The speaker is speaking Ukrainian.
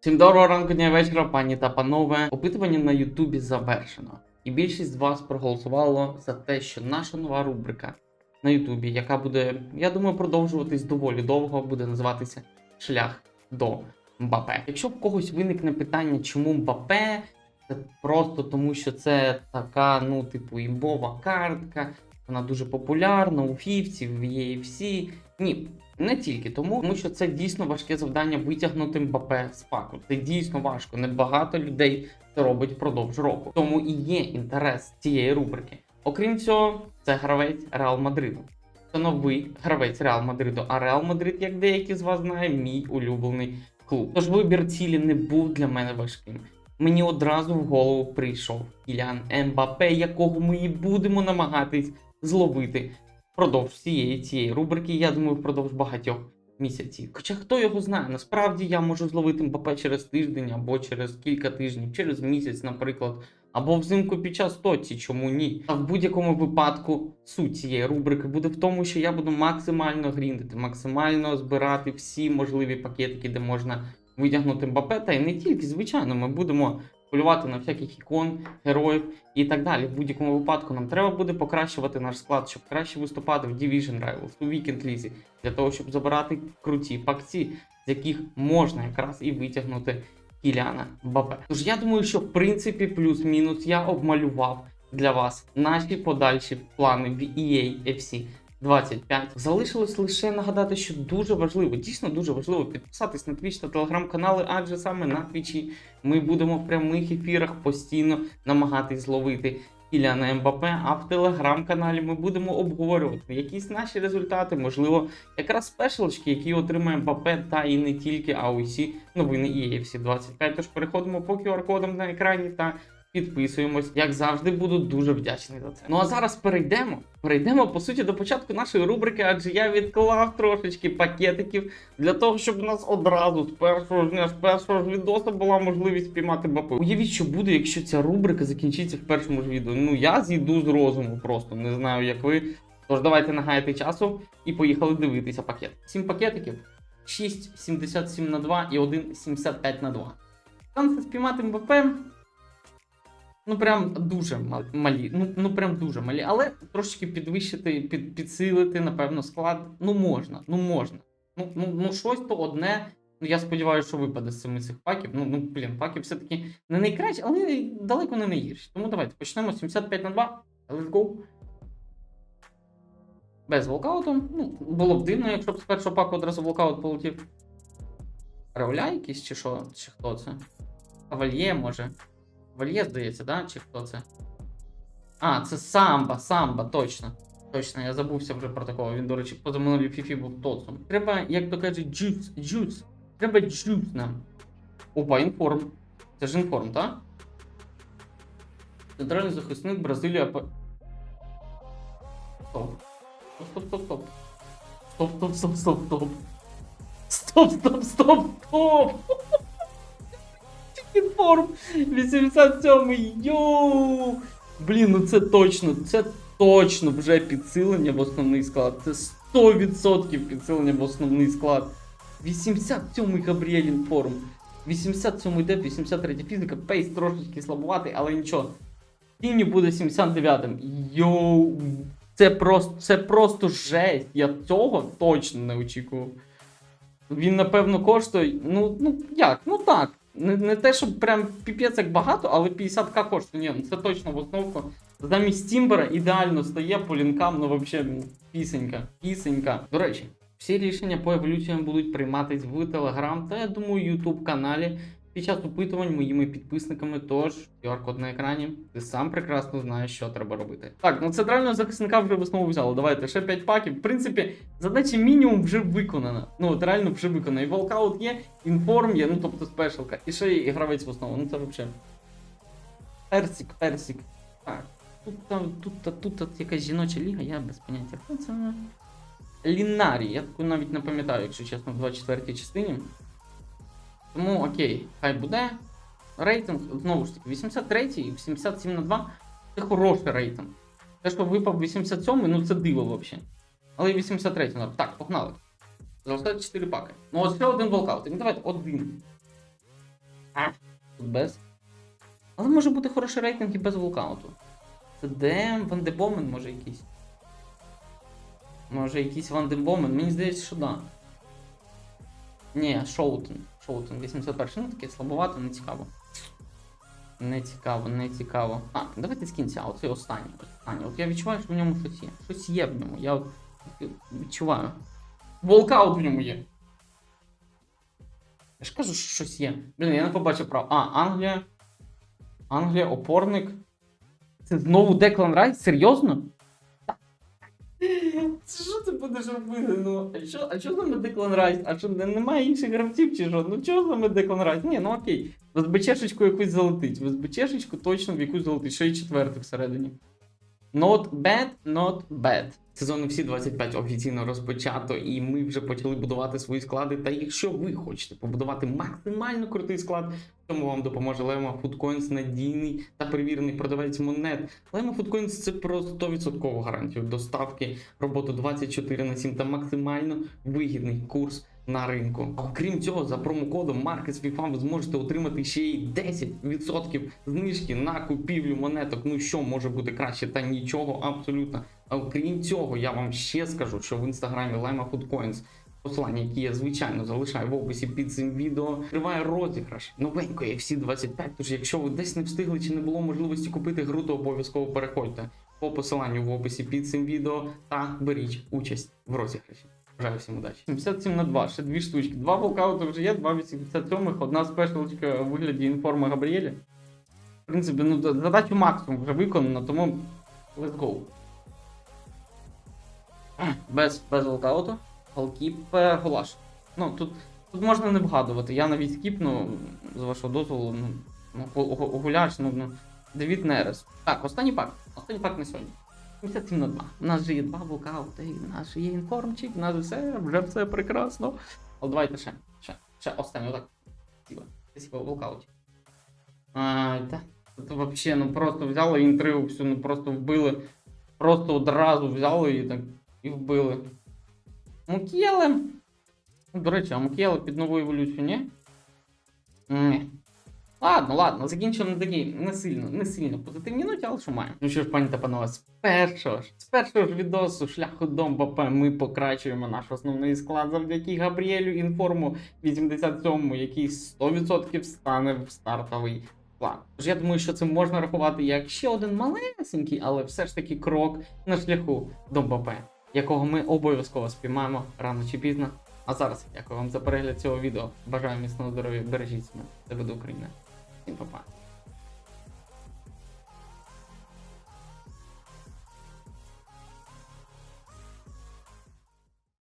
Всім доброго ранку, дня вечора, пані та панове. Опитування на Ютубі завершено. І більшість з вас проголосувало за те, що наша нова рубрика на Ютубі, яка буде, я думаю, продовжуватись доволі довго, буде називатися Шлях до Мбапе. Якщо в когось виникне питання, чому Мбапе, це просто тому, що це така, ну, типу, імбова картка, вона дуже популярна у фівці, в EFC. Ні, не тільки тому, тому що це дійсно важке завдання витягнути Мбапе з паку. Це дійсно важко. Небагато людей це робить впродовж року. Тому і є інтерес цієї рубрики. Окрім цього, це гравець Реал Мадриду. Це новий гравець Реал Мадриду. А Реал Мадрид, як деякі з вас знають, мій улюблений клуб. Тож вибір цілі не був для мене важким. Мені одразу в голову прийшов Кілян Ембапе, якого ми і будемо намагатись зловити впродовж всієї цієї рубрики, я думаю, впродовж багатьох місяців. Хоча хто його знає, насправді я можу зловити Мбапе через тиждень або через кілька тижнів, через місяць, наприклад, або взимку під час тоці, чому ні? А в будь-якому випадку суть цієї рубрики буде в тому, що я буду максимально гріндити, максимально збирати всі можливі пакетики, де можна витягнути Мбапе, та й не тільки, звичайно, ми будемо полювати на всяких ікон, героїв і так далі. В будь-якому випадку нам треба буде покращувати наш склад, щоб краще виступати в Division Rivals, у Weekend Лізі, для того, щоб забирати круті пакці, з яких можна якраз і витягнути Кіляна Бабе. Тож я думаю, що в принципі плюс-мінус я обмалював для вас наші подальші плани в EA FC 25. Залишилось лише нагадати, що дуже важливо, дійсно дуже важливо підписатись на Twitch та телеграм-канали, адже саме на Твічі ми будемо в прямих ефірах постійно намагатись зловити Кіляна Мбапе, а в телеграм-каналі ми будемо обговорювати якісь наші результати, можливо, якраз спешалочки, які отримає Мбапе, та і не тільки, а усі новини EAFC 25. Тож переходимо по QR-кодам на екрані та підписуємось. Як завжди, буду дуже вдячний за це. Ну а зараз перейдемо. Перейдемо по суті до початку нашої рубрики, адже я відклав трошечки пакетиків для того, щоб у нас одразу з першого дня, з першого ж відоса була можливість піймати Мбапе. Уявіть, що буде, якщо ця рубрика закінчиться в першому ж відео. Ну я зійду з розуму просто, не знаю, як ви. Тож давайте нагаяти часу і поїхали дивитися пакет. Сім пакетиків, 6 77 на 2 і 1 75 на 2. Шанси спіймати МВП. Ну, прям дуже малі. Ну, ну прям дуже малі. Але трошечки підвищити, під, підсилити, напевно, склад. Ну можна, ну можна. Ну, ну, ну щось то одне. Ну, я сподіваюся, що випаде з цими цих паків. Ну, ну блін, паки все-таки не найкращі, але далеко не найгірші. Тому давайте почнемо 75 на 2. Let's go. Без волкауту. Ну, було б дивно, якщо б з першого паку одразу волкаут полетів. Рауля якийсь чи що? Чи хто це? Кавальє, може. Вальє, здається, да? Чи хто це? А, це самба, самба, точно. Точно, я забувся вже про такого. Він, до речі, позаминулій фіфі був тоцом. Треба, як то кажуть, джуц, джуц. Треба джуц нам. Опа, інформ. Це ж інформ, так? Центральний захисник Бразилія. Стоп. Стоп, стоп, стоп. Стоп, стоп, стоп, стоп, стоп. Стоп, стоп, стоп, стоп. Інформ 87-й. Йоу! Блін, ну це точно, це точно вже підсилення в основний склад. Це 100% підсилення в основний склад. 87-й Габріель Інформ. 87-й деп, 83-й фізика, пейс трошечки слабуватий, але нічого. Тіні буде 79-м. Йоу! Це просто, це просто жесть. Я цього точно не очікував. Він, напевно, коштує. Ну, ну як? Ну так. Не, не те, щоб прям піпець як багато, але 50к коштує. Ні, ну це точно в основку. Замість Тімбера ідеально стає по лінкам, ну взагалі пісенька. Пісенька. До речі, всі рішення по еволюціям будуть прийматись в Телеграм та я думаю, Ютуб каналі під час опитувань моїми підписниками. Тож QR-код на екрані. Ти сам прекрасно знаєш, що треба робити. Так, ну центрального захисника вже в основу взяли. Давайте ще 5 паків. В принципі, задача мінімум вже виконана. Ну от реально вже виконана. І волкаут є, інформ є, ну тобто спешалка. І ще і гравець в основу. Ну це взагалі. Персик, персик. Так. Тут там, тут, тут, тут, тут якась жіноча ліга, я без поняття. Це? Лінарі. Я таку навіть не пам'ятаю, якщо чесно, в 24-й частині. Тому окей, хай буде. Рейтинг, знову ж таки, 83 і 77 на 2 це хороший рейтинг. Те, що випав 87 ну це диво взагалі. Але і 83 норм. Так, погнали. Залишається 4 паки. Ну, ось ще один волкаут. Ну давайте один. А, тут без. Але може бути хороший рейтинг і без волкауту. Це Дем, Ван де Бомен може якийсь. Може якийсь Ван де Бомен. Мені здається, що да. Ні, Шоутен. Шоутен 81. Ну таке слабовато, не цікаво. Не цікаво, не цікаво. А, давайте з кінця, оцей останній. останній. От я відчуваю, що в ньому щось є. Щось є в ньому. Я відчуваю. Волкаут в ньому є. Я ж кажу, що щось є. Блін, я не побачив прав. А, Англія. Англія, опорник. Це знову Деклан Райс? Серйозно? Будеш робити? Ну, а що, а що саме Деклан Райс? А що немає інших гравців чи що? Ну чого саме Деклан Райс? Ні, ну окей. В СБЧшечку якусь залетить. В СБЧшечку точно в якусь залетить. Ще й четвертий всередині. Not bad, not bad. Сезони всі 25 офіційно розпочато, і ми вже почали будувати свої склади. Та якщо ви хочете побудувати максимально крутий склад, тому вам допоможе Lema Foodcoins надійний та перевірений продавець монет. Lema Foodcoins – це про 100% гарантію доставки, роботу 24 на 7 та максимально вигідний курс на ринку. Окрім цього, за промокодом MarketsFIFA ви зможете отримати ще й 10% знижки на купівлю монеток. Ну що може бути краще? Та нічого абсолютно. А окрім цього, я вам ще скажу, що в інстаграмі Lima Food Coins, посилання, які я звичайно залишаю в описі під цим відео, триває розіграш новенької FC 25. Тож, якщо ви десь не встигли чи не було можливості купити гру, то обов'язково переходьте по посиланню в описі під цим відео та беріть участь в розіграші. Бажаю всім удачі. 77 на 2, ще дві штучки. Два волкаути вже є, два 87 одна спешалочка у вигляді інформи Габріелі. В принципі, ну задачу максимум вже виконано, тому let's go. Без, без волкауту. Голкіпер Голаш. Ну, тут, тут можна не вгадувати. Я навіть скіпну, з вашого дозволу, ну, ну гу- гу- гуляш, ну, ну, Девід Нерес. Так, останній пак. Останній пак на сьогодні. 77 на 2. У нас же є два волкаути, у нас же є інформчик, у нас же все, вже все прекрасно. Але давайте ще, ще, ще останній, отак. Спасибо. Спасибо, волкауті. А, та, це вообще, ну просто взяли інтригу всю, ну просто вбили. Просто одразу взяли і так і вбили. Мукіли. Ну, До речі, а Мукіли під нову еволюцію, ні? Ні. Ладно, ладно, закінчимо на такій не сильно, не сильно позитивній ноті, але що маємо. Ну що ж, пані та панове, з першого ж, з першого ж відосу шляху до МБП ми покращуємо наш основний склад завдяки Габріелю Інформу 87-му, який 100% стане в стартовий план. Тож я думаю, що це можна рахувати як ще один малесенький, але все ж таки крок на шляху до МБП, якого ми обов'язково спіймаємо рано чи пізно. А зараз дякую вам за перегляд цього відео. Бажаю міцного здоров'я, бережіть себе, це буде Україна. Всім па-па.